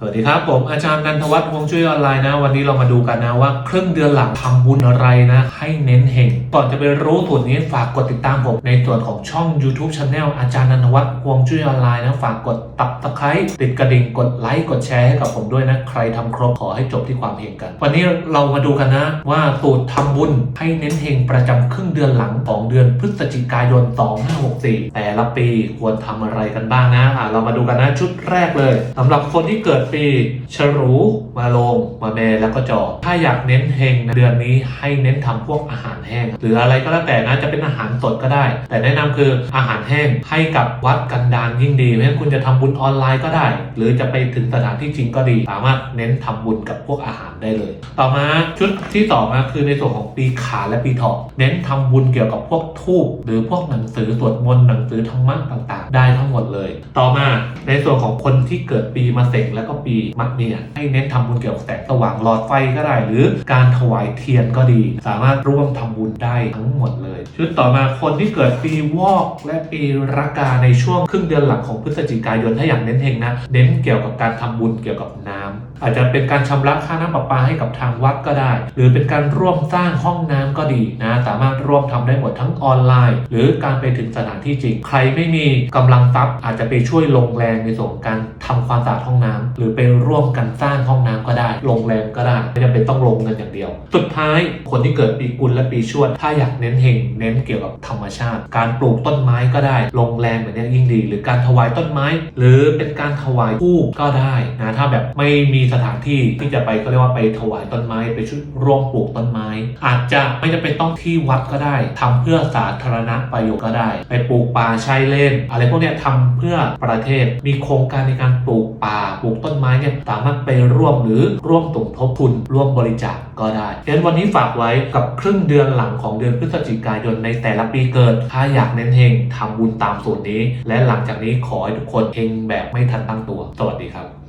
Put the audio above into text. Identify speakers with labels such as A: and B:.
A: สวัสดีครับ ผมอาจารย์นันทวัฒน์วงจุ้ยออนไลน์นะ วันนี้เรามาดูกันนะว่าครึ่งเดือนหลังทำบุญอะไรนะ ให้เน้นเฮงก่อนจะไปรู้สูตรนี้ฝากกดติดตามผม ในส่วนของช่อง YouTube Channel อาจารย์นันทวัฒน์วงจุ้ยออนไลน์นะ ฝากกดตับตะไคร้ติดกระดิ่งกดไลค์กดแชร์ให้กับผมด้วยนะ ใครทำครบขอให้จบที่ความเฮงกัน วันนี้เรามาดูกันนะ ว่าสูตรทำบุญให้เน้นเฮงประจำครึ่งเดือนหลังของเดือนพฤศจิกายน 2564 แต่ละปีควรทำอะไรกันบ้างนะอะเรามาดูกันนะชุดแรกเลยสำหรับคนที่เกิดปีฉลูมาลงมาเมแล้วก็จอถ้าอยากเน้นเฮงนะเดือนนี้ให้เน้นทำพวกอาหารแห้ง หรืออะไรก็แล้วแต่นะจะเป็นอาหารสดก็ได้ แต่แนะนำคืออาหารแห้งให้กับวัดกันดารยิ่งดีเพราะฉะนั้นคุณจะทำบุญออนไลน์ก็ได้ หรือจะไปถึงสถานที่จริงก็ดี สามารถเน้นทำบุญกับพวกอาหารได้เลย ต่อมาชุดที่สองนะคือในส่วนของปีขาและปีเถาะเน้นทำบุญเกี่ยวกับพวกทูบหรือพวกหนังสือสวดมนต์หนังสือธรรมะต่างๆ ได้ทั้งหมดเลย ต่อมาในส่วนของคนที่เกิดปีมะเสงแล้วก็ปีมะเมียให้เน้นทำบุญเกี่ยวกับแสงสว่างหลอดไฟก็ได้ หรือการถวายเทียนก็ดี สามารถร่วมทำบุญได้ทั้งหมดเลย ชุดต่อมาคนที่เกิดปีวอกและปีรากาในช่วงครึ่งเดือนหลังของพฤศจิกายนถ้าอย่ากเน้นเฮงนะเน้นเกี่ยวกับการทำบุญเกี่ยวกับน้ำอาจจะเป็นการชำระค่าน้ำประปาให้กับทางวัดก็ได้ หรือเป็นการร่วมสร้างห้องน้ำก็ดีนะ สามารถร่วมทำได้หมดทั้งออนไลน์ หรือการไปถึงสถานที่จริง ใครไม่มีกำลังทรัพย์อาจจะไปช่วยลงแรงในส่วนการทำความสะอาดห้องน้ำหรืือไปร่วมกันสร้างห้องน้ำก็ได้ลงแรงก็ได้ไม่จำเป็นต้องลงเงินอย่างเดียว สุดท้ายคนที่เกิดปีกุลและปีชวด ถ้าอยากเน้นเฮงเน้นเกี่ยวกับธรรมชาติ การปลูกต้นไม้ก็ได้ลงแรงแบบนี้ยิ่งดี หรือการถวายต้นไม้ หรือเป็นการถวายผู้ก็ได้นะถ้าแบบไม่มีสถานที่ที่จะไปก็เรียกว่าไปถวายต้นไม้ไปช่วยร่วมปลูกต้นไม้ อาจจะไม่จำเป็นต้องที่วัดก็ได้ทำเพื่อสาธารณประโยชน์ก็ได้ ไปปลูกป่าชายเลนอะไรพวกนี้ทำเพื่อประเทศมีโครงการในการปลูกป่าปลูกต้นไม้เนี่ยสามารถไปร่วมหรือร่วมสมทบทุนร่วมบริจาคก็ได้ฉะนั้นวันนี้ฝากไว้กับครึ่งเดือนหลังของเดือนพฤศจิกายนในแต่ละปีเกิด ถ้าอยากเน้นเฮงทำบุญตามสูตรนี้ และหลังจากนี้ขอให้ทุกคนเฮงแบบไม่ทันตั้งตัว สวัสดีครับ